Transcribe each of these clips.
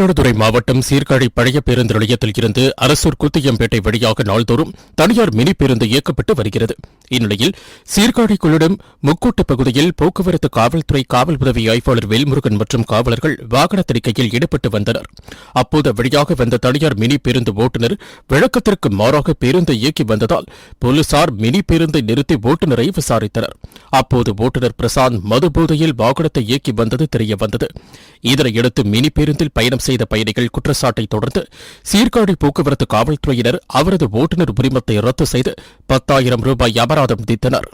மயிலாடுதுறை மாவட்டம் சீர்காழி பழைய பேருந்து நிலையத்தில் இருந்து அரசூர் குத்தியம்பேட்டை வழியாக நாள்தோறும் தனியார் மினி பேருந்து இயக்கப்பட்டு வருகிறது. இந்நிலையில் சீர்காழி கொள்ளிடம் முக்கூட்டு பகுதியில் போக்குவரத்து காவல்துறை காவல் உதவி ஆய்வாளர் வேல்முருகன் மற்றும் காவலர்கள் வாகன தணிக்கையில் ஈடுபட்டு வந்தனர். அப்போது வழியாக வந்த தனியார் மினி பேருந்து ஓட்டுநர் வழக்கத்திற்கு மாறாக பேருந்தை இயக்கி வந்ததால் போலீசார் மினி பேருந்தை நிறுத்தி ஓட்டுநரை விசாரித்தனர். அப்போது ஓட்டுநர் பிரசாந்த் மதுபோதையில் வாகனத்தை இயக்கி வந்தது தெரியவந்தது. இதனையடுத்து மினி பேருந்தில் பயணம் செய்த பயணிகள் குற்றச்சாட்டை தொடர்ந்து சீர்காழி போக்குவரத்து காவல்துறையினர் அவரது ஓட்டுநர் உரிமத்தை ரத்து செய்து பத்தாயிரம் ரூபாய் அபராதம் விதித்தனர்.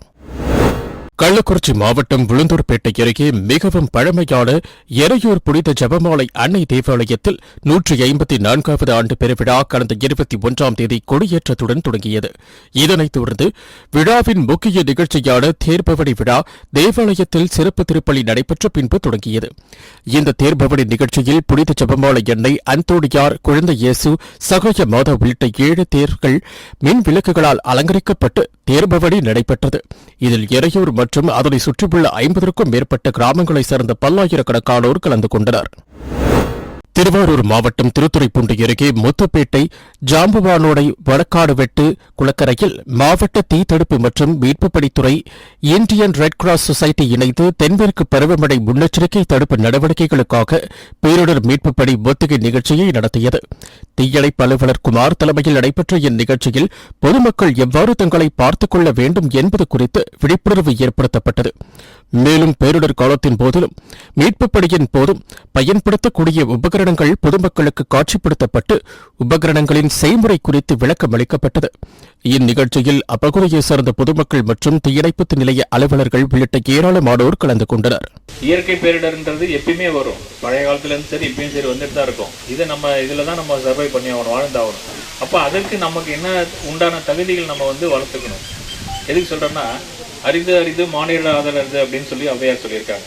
கள்ளக்குறிச்சி மாவட்டம் விழுந்தூர்பேட்டை அருகே மிகவும் பழமையான எரையூர் புனித ஜபமாலை அன்னை தேவாலயத்தில் நூற்றி ஐம்பத்தி நான்காவது ஆண்டு பெருவிழா கடந்த இருபத்தி ஒன்றாம் தேதி கொடியேற்றத்துடன் தொடங்கியது. இதனைத் தொடர்ந்து விழாவின் முக்கிய நிகழ்ச்சியான தேர்பவனி விழா தேவாலயத்தில் சிறப்பு திருப்பலி நடைபெற்ற பின்பு தொடங்கியது. இந்த தேர்பவனி நிகழ்ச்சியில் புனித ஜபமாலை எண்ணெய் அந்தோடியார் குழந்தை இயேசு சகாய மாதா உள்ளிட்ட ஏழு தேர்கள் மின் விளக்குகளால் அலங்கரிக்கப்பட்டு தேர்பவனி நடைபெற்றது. இதில் எறையூர் மற்றும் அதனை சுற்றியுள்ள ஐம்பதற்கும் மேற்பட்ட கிராமங்களைச் சேர்ந்த பல்லாயிரக்கணக்கானோர் கலந்து கொண்டனர். திருவாரூர் மாவட்டம் திருத்துறைப்பூண்டி அருகே முத்துப்பேட்டை ஜாம்புவானோடை வழக்காடு வெட்டு குளக்கரையில் மாவட்ட தீத்தடுப்பு மற்றும் மீட்புப் பணித்துறை இந்தியன் ரெட் கிராஸ் சொசைட்டி இணைந்து தென்மேற்கு பருவமழை முன்னெச்சரிக்கை தடுப்பு நடவடிக்கைகளுக்காக பேரிடர் மீட்புப் பணி ஒத்திகை நிகழ்ச்சியை நடத்தியது. தீயணைப்பு அலுவலர் குமார் தலைமையில் நடைபெற்ற இந்நிகழ்ச்சியில் பொதுமக்கள் எவ்வாறு தங்களை பார்த்துக் கொள்ள வேண்டும் என்பது குறித்து விழிப்புணர்வு ஏற்படுத்தப்பட்டது. மேலும் பேரிடர் காலத்தின் போதிலும் மீட்புப் பணியின் போதும் பயன்படுத்தக்கூடிய உபகரணங்கள் பொதுமக்களுக்கு காட்சிப்படுத்தப்பட்டு உபகரணங்களின் செய்முறை குறித்து விளக்கம் அளிக்கப்பட்டது. இந்நிகழ்ச்சியில் அப்பகுதியைச் சேர்ந்த பொதுமக்கள் மற்றும் தீயணைப்பு நிலைய அலுவலர்கள் உள்ளிட்ட ஏராளமானோர் கலந்து கொண்டனர். இயற்கை பேரிடர்ன்றது எப்பயுமே வரும். பழைய காலத்துல இருந்து சரி இப்பயும் சரி வந்துட்டு தான் இருக்கும். இதை நம்ம இதில் தான் நம்ம சர்வை பண்ணி ஆகணும் வாழ்ந்தாகணும். அப்போ அதற்கு நமக்கு என்ன உண்டான தகுதிகள் நம்ம வந்து வளர்த்துக்கணும்? எதுக்கு சொல்றோம்னா அரிது அரிது மாநில ஆதரது அப்படின்னு சொல்லி அவையார் சொல்லியிருக்காங்க.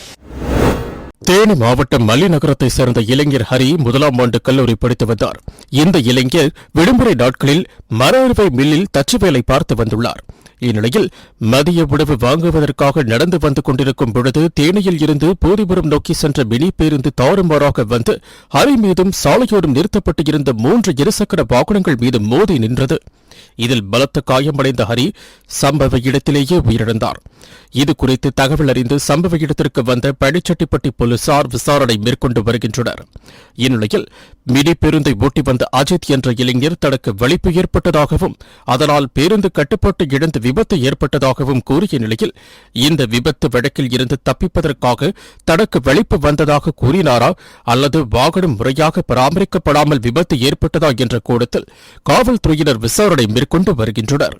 தேனி மாவட்டம் மல்லிநகரத்தை சேர்ந்த இளைஞர் ஹரி முதலாம் ஆண்டு கல்லூரி படித்து வந்தார். இந்த இளைஞர் விடுமுறை நாட்களில் மர அறுவை மில்லில் தச்சு வேலை பார்த்து வந்துள்ளார். இந்நிலையில் மதிய உணவு வாங்குவதற்காக நடந்து வந்து கொண்டிருக்கும் பொழுது தேனியில் இருந்து போதிபுரம் நோக்கி சென்ற மினி பேருந்து தாறுமாறாக வந்து ஹரி மீதும் சாலையோடும் நிறுத்தப்பட்டு இருந்த மூன்று இருசக்கர வாகனங்கள் மீது மோதி நின்றது. இதில் பலத்த காயமடைந்த ஹரி சம்பவ இடத்திலேயே உயிரிழந்தார். இது குறித்து தகவல் அறிந்து சம்பவ இடத்திற்கு வந்த பழிச்சட்டிப்பட்டி போலீசார் விசாரணை மேற்கொண்டு வருகின்றனர். இந்நிலையில் மினி பேருந்தை ஓட்டி வந்த அஜித் என்ற இளைஞர் தனக்கு வலிப்பு ஏற்பட்டதாகவும் அதனால் பேருந்து கட்டுப்பாட்டு இழந்து விபத்து ஏற்பட்டதாகவும் கூறிய நிலையில் இந்த விபத்து வழக்கில் இருந்து தப்பிப்பதற்காக தனக்கு வெளிப்பு வந்ததாக கூறினாரா அல்லது வாகனம் முறையாக பராமரிக்கப்படாமல் விபத்து ஏற்பட்டதா என்ற கோணத்தில் காவல்துறையினர் விசாரணை மேற்கொண்டு வருகின்றனர்.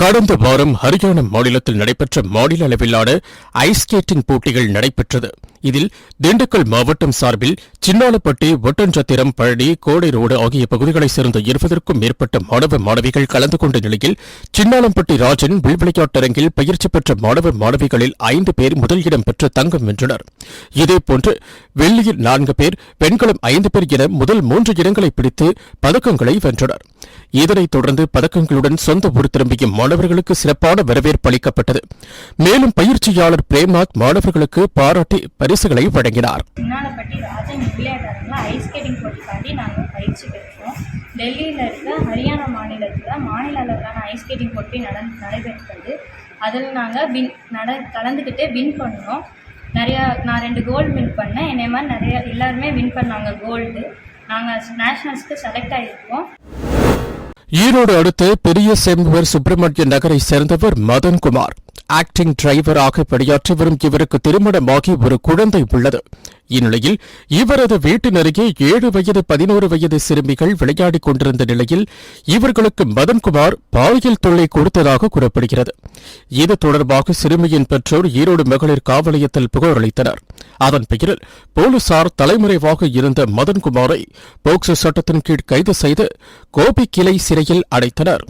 கடந்த வாரம் ஹரியானா மாநிலத்தில் நடைபெற்ற மாநில அளவிலான ஐஸ் ஸ்கேட்டிங் போட்டிகள் நடைபெற்றது. இதில் திண்டுக்கல் மாவட்டம் சார்பில் சின்னாலப்பட்டி ஒட்டஞ்சத்திரம் பழனி கோடை ரோடு ஆகிய பகுதிகளைச் சேர்ந்த இருபதற்கும் மேற்பட்ட மாணவ மாணவிகள் கலந்து கொண்ட நிலையில் சின்னாலம்பட்டி ராஜன் உள்விளையாட்டரங்கில் பயிற்சி பெற்ற மாணவ மாணவிகளில் ஐந்து பேர் முதல் இடம் பெற்று தங்கம் வென்றனர். இதேபோன்று வெள்ளியில் நான்கு பேர் பெண்களும் ஐந்து பேர் என முதல் மூன்று இடங்களை பிடித்து பதக்கங்களை வென்றனர். இதனைத் தொடர்ந்து பதக்கங்களுடன் சொந்த ஊர் திரும்பிய மாணவர்களுக்கு சிறப்பான வரவேற்பு அளிக்கப்பட்டது. மேலும் பயிற்சியாளர் பிரேமாத் மாணவர்களுக்கு பாராட்டி பரிசுகளை வழங்கினார். ராஜன் ஐஸ் ஸ்கேட்டிங் நாங்கள் பயிற்சி பெற்றோம். டெல்லியில் இருக்க ஹரியானா மாநிலத்தில் மாநில அளவிலான ஐஸ் ஸ்கேட்டிங் போட்டி நட நடைபெற்றது. அதில் நாங்கள் வின் நட கலந்துக்கிட்டு வின் பண்ணோம். நிறையா நான் ரெண்டு கோல்டு வின் பண்ணேன். என்னை மாதிரி நிறைய எல்லாருமே வின் பண்ணாங்க கோல்டு நாங்கள் நேஷ்னல்ஸ்க்கு செலக்ட் ஆகியிருக்கோம் ஈரோடு அடுத்த பெரிய செம்புவர் சுப்பிரமணிய நகரை சேர்ந்தவர் மதன்குமார். ஆக்டிங் டிரைவராக பணியாற்றி வரும் இவருக்கு திருமணமாகி ஒரு குழந்தை உள்ளது. இந்நிலையில் இவரது வீட்டின் அருகே ஏழு வயது பதினோரு வயது சிறுமிகள் விளையாடிக் கொண்டிருந்த நிலையில் இவர்களுக்கு மதன்குமார் பாலியல் தொல்லை கொடுத்ததாக கூறப்படுகிறது. இது தொடர்பாக சிறுமியின் பெற்றோர் ஈரோடு மகளிர் காவலயத்தில் புகார் அளித்தனர். அதன் பெயரில் போலீசார் தலைமறைவாக இருந்த மதன்குமாரை போக்சோ சட்டத்தின் கீழ் கைது செய்து கோபி கிளை சிறையில் அடைத்தனர்.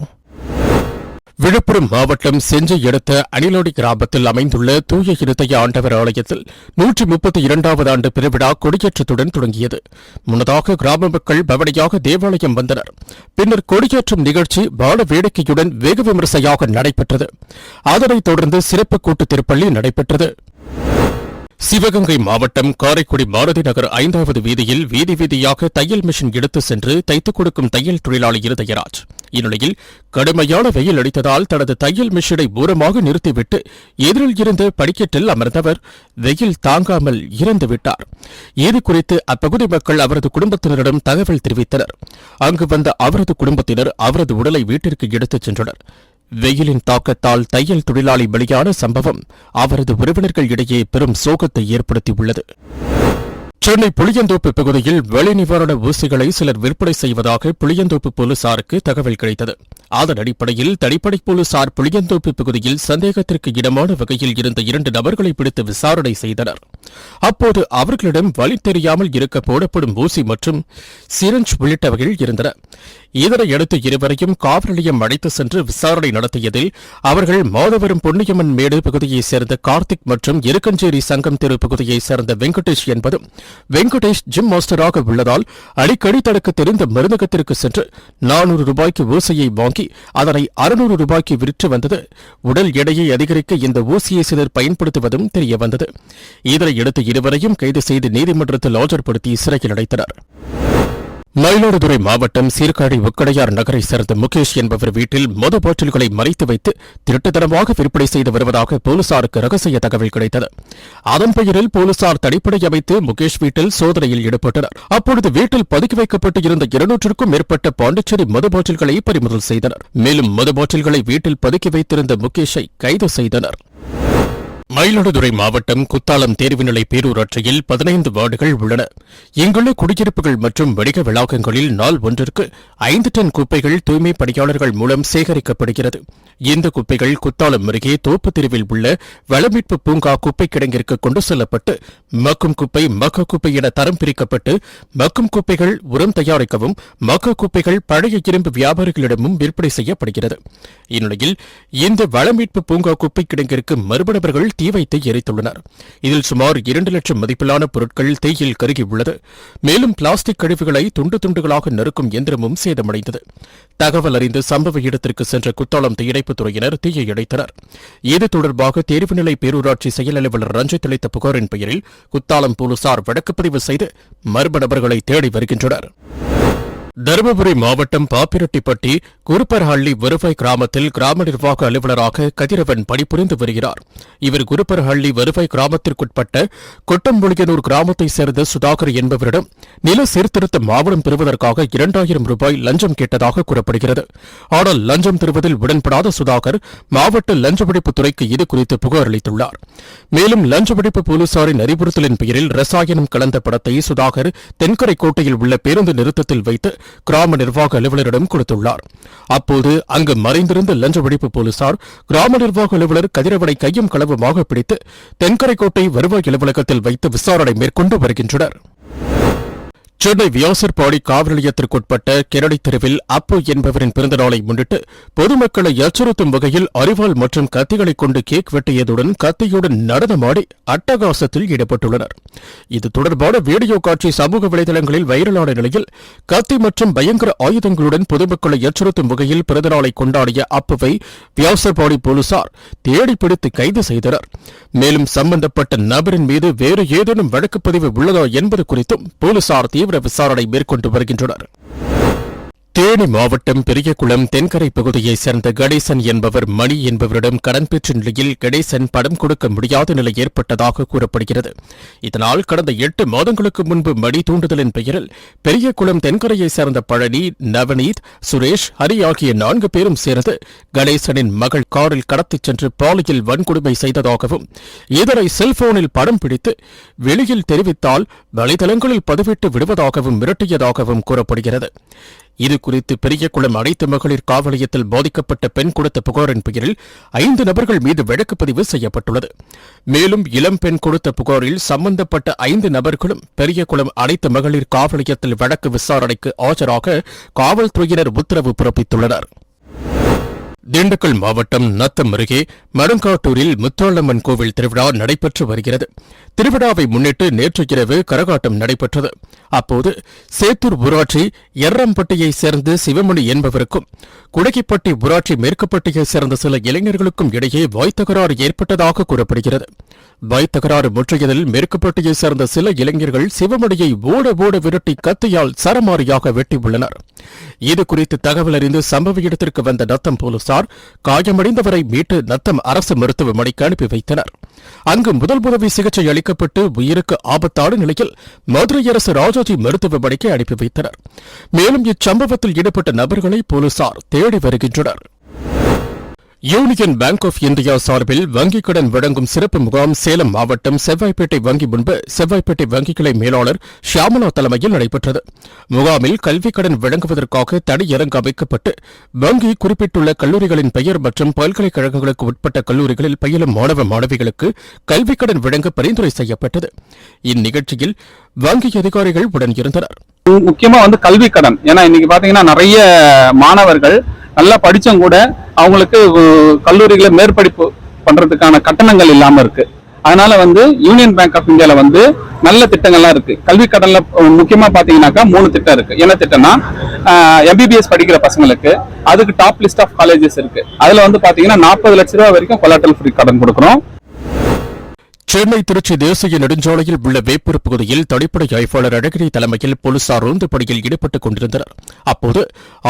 விழுப்புரம் மாவட்டம் செஞ்சை அடுத்த அணிலோடி கிராமத்தில் அமைந்துள்ள தூய இருதய ஆண்டவர் ஆலயத்தில் நூற்றி முப்பத்தி இரண்டாவது ஆண்டு பெருவிழா கொடியேற்றத்துடன் தொடங்கியது. முன்னதாக கிராம மக்கள் பவனியாக தேவாலயம் வந்தனர். பின்னர் கொடியேற்றும் நிகழ்ச்சி பால வேடிக்கையுடன் வெகு விமரிசையாக நடைபெற்றது. அதனைத் தொடர்ந்து சிறப்பு கூட்டு திருப்பள்ளி நடைபெற்றது. சிவகங்கை மாவட்டம் காரைக்குடி பாரதி நகர் ஐந்தாவது வீதியில் வீதி வீதியாக தையல் மிஷின் எடுத்து சென்று தைத்துக் கொடுக்கும் தையல் தொழிலாளி இருதயராஜ். இந்நிலையில் கடுமையான வெயில் அடித்ததால் தனது தையல் மிஷினை தூரமாக நிறுத்திவிட்டு எதிரில் இருந்த படிக்கட்டில் அமர்ந்தவர் வெயில் தாங்காமல் இறந்துவிட்டார் இது குறித்து அப்பகுதி மக்கள் அவரது குடும்பத்தினரிடம் தகவல் தெரிவித்தனர். அங்கு வந்த அவரது குடும்பத்தினர் அவரது உடலை வீட்டிற்கு எடுத்துச் சென்றனர். வெயிலின் தாக்கத்தால் தையல் தொழிலாளி பலியான சம்பவம் அவரது உறவினர்கள் இடையே பெரும் சோகத்தை ஏற்படுத்தியுள்ளது. சென்னை புளியந்தோப்பு பகுதியில் வெளி நிவாரண ஊசிகளை சிலர் விற்பனை செய்வதாக புளியந்தோப்பு போலீசாருக்கு தகவல் கிடைத்தது. அதன் அடிப்படையில் தனிப்படை போலீசார் புளியந்தோப்பு பகுதியில் சந்தேகத்திற்கு இடமான வகையில் இருந்த இரண்டு நபர்களை பிடித்து விசாரணை செய்தனர். அப்போது அவர்களிடம் வழி தெரியாமல் இருக்க போடப்படும் ஊசி மற்றும் சிரஞ்ச் உள்ளிட்டவைகள் இருந்தன. இதனையடுத்து இருவரையும் காவல் நிலையம் அழைத்து சென்று விசாரணை நடத்தியதில் அவர்கள் மாதவரம் பொன்னியம்மன் மேடு பகுதியைச் சேர்ந்த கார்த்திக் மற்றும் இருக்கஞ்சேரி சங்கம் தெரு பகுதியைச் சேர்ந்த வெங்கடேஷ் என்பதும் வெங்கடேஷ் ஜிம் மாஸ்டராக உள்ளதால் அடிக்கடி தனக்கு தெரிந்த மருந்தகத்திற்கு சென்று நானூறு ரூபாய்க்கு ஊசியை வாங்கி அதனை அறுநூறு ரூபாய்க்கு விற்று வந்தது. உடல் எடையை அதிகரிக்க இந்த ஊசியை சிலர் பயன்படுத்துவதும் தெரியவந்தது. இதனை இதனையடுத்து இருவரையும் கைது செய்து நீதிமன்றத்தில் ஆஜர்படுத்தி சிறையில் அடைத்தனர். மயிலாடுதுறை மாவட்டம் சீர்காழி உக்கடையார் நகரை சேர்ந்த முகேஷ் என்பவர் வீட்டில் மது பாட்டில்களை மறைத்து வைத்து திருட்டுத்தனமாக விற்பனை செய்து வருவதாக போலீசாருக்கு ரகசிய தகவல் கிடைத்தது. அதன் பெயரில் போலீசார் தனிப்படை அமைத்து முகேஷ் வீட்டில் சோதனையில் ஈடுபட்டனர். அப்பொழுது வீட்டில் பதுக்கி வைக்கப்பட்டு இருந்த இருநூற்றுக்கும் மேற்பட்ட பாண்டிச்சேரி மது பாட்டில்களை பறிமுதல் செய்தனர். மேலும் மது பாட்டில்களை வீட்டில் பதுக்கி வைத்திருந்த முகேஷை கைது செய்தனர். மயிலாடுதுறை மாவட்டம் குத்தாலம் தேர்வுநிலை பேரூராட்சியில் பதினைந்து வார்டுகள் உள்ளன. இங்குள்ள குடியிருப்புகள் மற்றும் வணிக வளாகங்களில் நாள் ஒன்றிற்கு ஐந்து டன் குப்பைகள் தூய்மை பணியாளர்கள் மூலம் சேகரிக்கப்படுகிறது. இந்த குப்பைகள் குத்தாலம் அருகே தோப்பு தெருவில் உள்ள வளமீட்பு பூங்கா குப்பை கிடங்கிற்கு கொண்டு செல்லப்பட்டு மக்கும் குப்பை மக்க குப்பை என தரம் பிரிக்கப்பட்டு மக்கும் குப்பைகள் உரம் தயாரிக்கவும் மக்க குப்பைகள் பழைய இரும்பு வியாபாரிகளிடமும் விற்பனை செய்யப்படுகிறது. இந்நிலையில் இந்த வளமீட்பு பூங்கா குப்பை கிடங்கிற்கு மர்ம தீ வைத்து எரித்துள்ளனர். இதில் சுமார் இரண்டு லட்சம் மதிப்பிலான பொருட்கள் தீயில் கருகியுள்ளது. மேலும் பிளாஸ்டிக் கழிவுகளை துண்டு துண்டுகளாக நறுக்கும் எந்திரமும் சேதமடைந்தது. தகவல் அறிந்து சம்பவ இடத்திற்கு சென்ற குத்தாலம் தீயணைப்புத் துறையினர் தீயை அடைத்தனர். இது தொடர்பாக தேர்வுநிலை பேரூராட்சி செயல் அலுவலர் ரஞ்சித் அளித்த புகாரின் பெயரில் குத்தாலம் போலீசார் வழக்குப்பதிவு செய்து மர்ம நபர்களை தேடி வருகின்றனர். தருமபுரி மாவட்டம் பாப்பிரெட்டிப்பட்டி குருப்பர்ஹள்ளி வருவாய் கிராமத்தில் கிராம நிர்வாக அலுவலராக கதிரவன் பணிபுரிந்து வருகிறார். இவர் குருப்பர்ஹள்ளி வருவாய் கிராமத்திற்குட்பட்ட கொட்டம்புளியனூர் கிராமத்தைச் சேர்ந்த சுதாகர் என்பவரிடம் நில சீர்திருத்த ஆவணம் பெறுவதற்காக இரண்டாயிரம் ரூபாய் லஞ்சம் கேட்டதாக கூறப்படுகிறது. ஆனால் லஞ்சம் தருவதில் உடன்படாத சுதாகர் மாவட்ட லஞ்ச ஒழிப்பு துறைக்கு இது குறித்து புகார் அளித்துள்ளார். மேலும் லஞ்ச ஒழிப்பு போலீசாரின் அறிவுறுத்தலின் பெயரில் ரசாயனம் கலந்த படத்தை சுதாகர் தென்கரை கோட்டையில் உள்ள பேருந்து நிறுத்தத்தில் வைத்து கிராம நிர்வாக அலுவலரிடம் கொடுத்துள்ளார். அப்போது அங்கு மறைந்திருந்த லஞ்ச ஒழிப்பு போலீசார் கிராம நிர்வாக அலுவலர் கதிரவனை கையும் களவுமாக பிடித்து தென்கரைக்கோட்டை வருவாய் அலுவலகத்தில் வைத்து விசாரணை மேற்கொண்டு வருகின்றனர். சென்னை வியாசர்பாடி காவல் நிலையத்திற்குட்பட்ட கெரடி தெருவில் அப்பு என்பவரின் பிறந்தநாளை முன்னிட்டு பொதுமக்களை அச்சுறுத்தும் வகையில் அறிவால் மற்றும் கத்திகளை கொண்டு கேக் வெட்டியதுடன் கத்தியுடன் நடனமாடி அட்டகாசத்தில் ஈடுபட்டுள்ளனர். இது தொடர்பான வீடியோ காட்சி சமூக வலைதளங்களில் வைரலான நிலையில் கத்தி மற்றும் பயங்கர ஆயுதங்களுடன் பொதுமக்களை அச்சுறுத்தும் வகையில் பிறந்தநாளை கொண்டாடிய அப்புவை வியாசர்பாடி போலீசார் தேடி பிடித்து கைது செய்தனர். மேலும் சம்பந்தப்பட்ட நபரின் மீது வேறு ஏதேனும் வழக்கு பதிவு உள்ளதா என்பது குறித்தும் போலீசார் தீவிர விசாரணை மேற்கொண்டு வருகின்றனர். தேனி மாவட்டம் பெரியகுளம் தென்கரை பகுதியைச் சேர்ந்த கணேசன் என்பவர் மணி என்பவரிடம் கடன் பெற்ற நிலையில் கணேசன் படம் கொடுக்க முடியாத நிலை ஏற்பட்டதாக கூறப்படுகிறது. இதனால் கடந்த எட்டு மாதங்களுக்கு முன்பு மணி தூண்டுதலின் பெயரில் பெரியகுளம் தென்கரையைச் சேர்ந்த பழனி நவநீத் சுரேஷ் ஹரி ஆகிய நான்கு பேரும் சேர்ந்து கணேசனின் மகள் காரில் கடத்திச் சென்று பாலியல் வன்கொடுமை செய்ததாகவும் இதனை செல்போனில் படம் பிடித்து வெளியில் தெரிவித்தால் வலைதளங்களில் பதிவிட்டு விடுவதாகவும் மிரட்டியதாகவும் கூறப்படுகிறது. இது குறித்து பெரியகுளம் அனைத்து மகளிர் காவல் பாதிக்கப்பட்ட பெண் கொடுத்த புகாரின் பெயரில் ஐந்து நபர்கள் மீது வழக்கு பதிவு செய்யப்பட்டுள்ளது. மேலும் இளம் பெண் கொடுத்த புகாரில் சம்பந்தப்பட்ட ஐந்து நபர்களும் பெரியகுளம் அனைத்து மகளிர் காவல் வழக்கு விசாரணைக்கு ஆஜராக காவல்துறையினர் உத்தரவு பிறப்பித்துள்ளனர். திண்டுக்கல் மாவட்டம் நத்தம் அருகே மடங்காட்டூரில் முத்தாளம்மன் கோவில் திருவிழா நடைபெற்று வருகிறது. திருவிழாவை முன்னிட்டு நேற்று இரவு கரகாட்டம் நடைபெற்றது. அப்போது சேத்தூர் ஊராட்சி எர்ரம்பட்டியைச் சேர்ந்த சிவமணி என்பவருக்கும் குடகிப்பட்டி ஊராட்சி மேற்குப்பட்டியைச் சேர்ந்த சில இளைஞர்களுக்கும் இடையே வாய்த்தகராறு ஏற்பட்டதாக கூறப்படுகிறது. வாய்த்தகராறு முற்றியதில் மேற்குப்பட்டியைச் சேர்ந்த சில இளைஞர்கள் சிவமணியை ஓட ஓட விரட்டி கத்தியால் சரமாரியாக வெட்டியுள்ளனர். இது குறித்து தகவல் அறிந்து சம்பவ இடத்திற்கு வந்த நத்தம் போலீசார் காயமடைந்தவரை மீட்டு நத்தம் அரசு மருத்துவமனைக்கு அனுப்பி வைத்தனர். அங்கு முதல் உதவி சிகிச்சை பாதிக்கப்பட்டு உயிருக்கு ஆபத்தான நிலையில் மதுரை அரசு ராஜாஜி மருத்துவமனைக்கு அனுப்பி வைத்தனர். மேலும் இச்சம்பவத்தில் ஈடுபட்ட நபர்களை போலீசார் தேடி வருகின்றனர். யூனியன் பேங்க் ஆஃப் இந்தியா சார்பில் வங்கிக் கடன் வழங்கும் சிறப்பு முகாம் சேலம் மாவட்டம் செவ்வாய்ப்பேட்டை வங்கி முன்பு செவ்வாய்ப்பேட்டை வங்கி கிளை மேலாளர் ஷியாமலா தலைமையில் நடைபெற்றது. முகாமில் கல்விக் கடன் வழங்குவதற்காக தனியரங்கு அமைக்கப்பட்டு வங்கி குறிப்பிட்டுள்ள கல்லூரிகளின் பெயர் மற்றும் பல்கலைக்கழகங்களுக்கு உட்பட்ட கல்லூரிகளில் பயிலும் மாணவ மாணவிகளுக்கு கல்விக் கடன் வழங்க பரிந்துரை செய்யப்பட்டது. இந்நிகழ்ச்சியில் வங்கி அதிகாரிகள் உடன் இருந்தனர் முக்கியமா வந்து கல்வி கடன். ஏன்னா இன்னைக்கு பாத்தீங்கன்னா நிறைய மாணவர்கள் நல்லா படித்தவங்க கூட அவங்களுக்கு கல்லூரிகளை மேற்படிப்பு பண்ணுறதுக்கான கட்டணங்கள் இல்லாமல் இருக்குது அதனால வந்து யூனியன் பேங்க் ஆஃப் இந்தியால வந்து நல்ல திட்டங்கள்லாம் இருக்கு. கல்வி கடன்ல முக்கியமாக முக்கியமா பாத்தீங்கன்னாக்கா மூணு திட்டம் இருக்கு. என்ன திட்டம்னா எம்பிபிஎஸ் படிக்கிற பசங்களுக்கு அதுக்கு டாப் லிஸ்ட் ஆஃப் காலேஜஸ் இருக்கு. அதுல வந்து பாத்தீங்கன்னா நாற்பது லட்ச ரூபாய் வரைக்கும் கொலாட்டல் ஃப்ரீ கடன் கொடுக்குறோம். சென்னை திருச்சி தேசிய நெடுஞ்சாலையில் உள்ள வேப்பூர் பகுதியில் தனிப்படை ஆய்வாளர் அழகிரி தலைமையில் போலீசார் ரோந்து பணியில் ஈடுபட்டுக் கொண்டிருந்தனர். அப்போது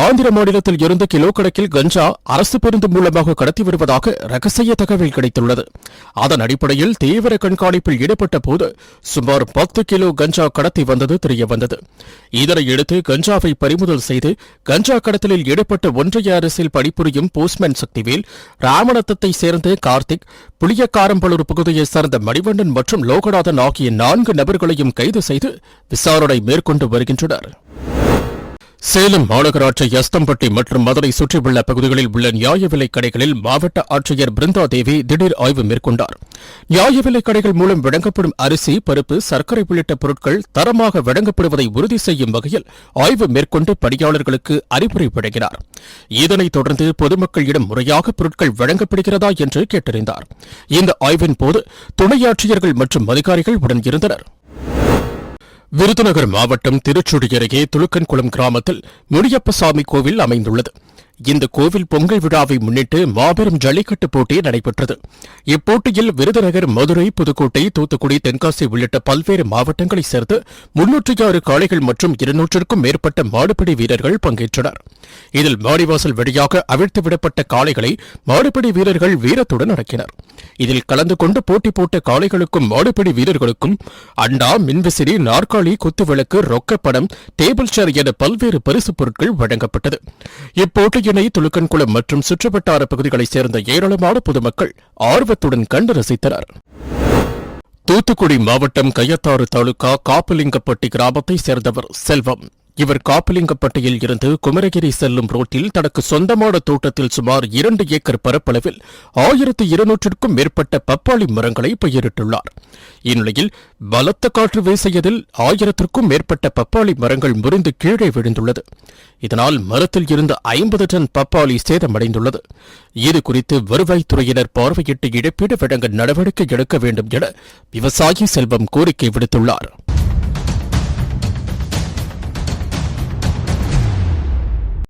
ஆந்திர மாநிலத்தில் இருந்து கிலோ கணக்கில் கஞ்சா அரசு பேருந்து மூலமாக கடத்தி வருவதாக ரகசிய தகவல் கிடைத்துள்ளது. அதன் அடிப்படையில் தீவிர கண்காணிப்பில் ஈடுபட்ட போது சுமார் பத்து கிலோ கஞ்சா கடத்தி வந்தது தெரியவந்தது. இதனையடுத்து கஞ்சாவை பறிமுதல் செய்து கஞ்சா கடத்தலில் ஈடுபட்ட ஒன்றிய அரசில் பணிபுரியும் போஸ்ட்மேன் சக்திவேல் ராமநத்தத்தை சேர்ந்த கார்த்திக் புளியக்காரம்பலூர் பகுதியைச் சேர்ந்த மணிவண்ணன் மற்றும் லோகநாதன் ஆகிய நான்கு நபர்களையும் கைது செய்து விசாரணை மேற்கொண்டு வருகின்றனர். சேலம் மாநகராட்சி எஸ்தம்பட்டி மற்றும் மதுரை சுற்றியுள்ள பகுதிகளில் உள்ள நியாய விலைக் கடைகளில் மாவட்ட ஆட்சியர் பிருந்தா தேவி திடீர் ஆய்வு மேற்கொண்டார். நியாய விலைக் கடைகள் மூலம் வழங்கப்படும் அரிசி பருப்பு சர்க்கரை உள்ளிட்ட பொருட்கள் தரமாக வழங்கப்படுவதை உறுதி செய்யும் வகையில் ஆய்வு மேற்கொண்டு பணியாளர்களுக்கு அறிவுரை வழங்கினார். இதனைத் தொடர்ந்து பொதுமக்களிடம் முறையாக பொருட்கள் வழங்கப்படுகிறதா என்று கேட்டறிந்தார். இந்த ஆய்வின் போது துணை ஆட்சியர்கள் மற்றும் அதிகாரிகள் உடன் இருந்தனர். விருதுநகர் மாவட்டம் திருச்சுழி அருகே துலுக்கன்குளம் கிராமத்தில் முனியப்பசாமி கோவில் அமைந்துள்ளது. இந்த கோவில் பொங்கல் விழாவை முன்னிட்டு மாபெரும் ஜல்லிக்கட்டு போட்டி நடைபெற்றது. இப்போட்டியில் விருதுநகர் மதுரை புதுக்கோட்டை தூத்துக்குடி தென்காசி உள்ளிட்ட பல்வேறு மாவட்டங்களைச் சேர்ந்து முன்னூற்றி ஆறு காளைகள் மற்றும் இருநூற்றுக்கும் மேற்பட்ட மாடுபிடி வீரர்கள் பங்கேற்றனர். இதில் மாடிவாசல் வழியாக அவிழ்த்து விடப்பட்ட காளைகளை மாடுபிடி வீரர்கள் வீரத்துடன் அடக்கினர். இதில் கலந்து கொண்டு போட்டி போட்ட காளைகளுக்கும் மாடுபிடி வீரர்களுக்கும் அண்டா மின்விசிறி நாற்காலி குத்துவிளக்கு ரொக்கப்படம் டேபிள் சேர் என பல்வேறு பரிசுப் பொருட்கள் வழங்கப்பட்டது. இப்போட்டியினை துலுக்கன்குளம் மற்றும் சுற்றுவட்டார பகுதிகளைச் சேர்ந்த ஏராளமான பொதுமக்கள் ஆர்வத்துடன் கண்டு ரசித்தனர். தூத்துக்குடி மாவட்டம் கையத்தாறு தாலுகா காப்பலிங்கப்பட்டி கிராமத்தைச் சேர்ந்தவர் செல்வம். இவர் காப்பலிங்கப்பட்டியில் இருந்து குமரகிரி செல்லும் ரோட்டில் தனக்கு சொந்தமான தோட்டத்தில் சுமார் இரண்டு ஏக்கர் பரப்பளவில் ஆயிரத்து இருநூற்றிற்கும் மேற்பட்ட பப்பாளி மரங்களை பயிரிட்டுள்ளார். இந்நிலையில் பலத்த காற்று வீசியதில் ஆயிரத்திற்கும் மேற்பட்ட பப்பாளி மரங்கள் முறிந்து கீழே விழுந்துள்ளது. இதனால் மரத்தில் இருந்த ஐம்பது டன் பப்பாளி சேதமடைந்துள்ளது. இது குறித்து வருவாய்த்துறையினர் பார்வையிட்டு இழப்பீடு வழங்க நடவடிக்கை எடுக்க வேண்டும் என விவசாயி செல்வம் கோரிக்கை விடுத்துள்ளார்.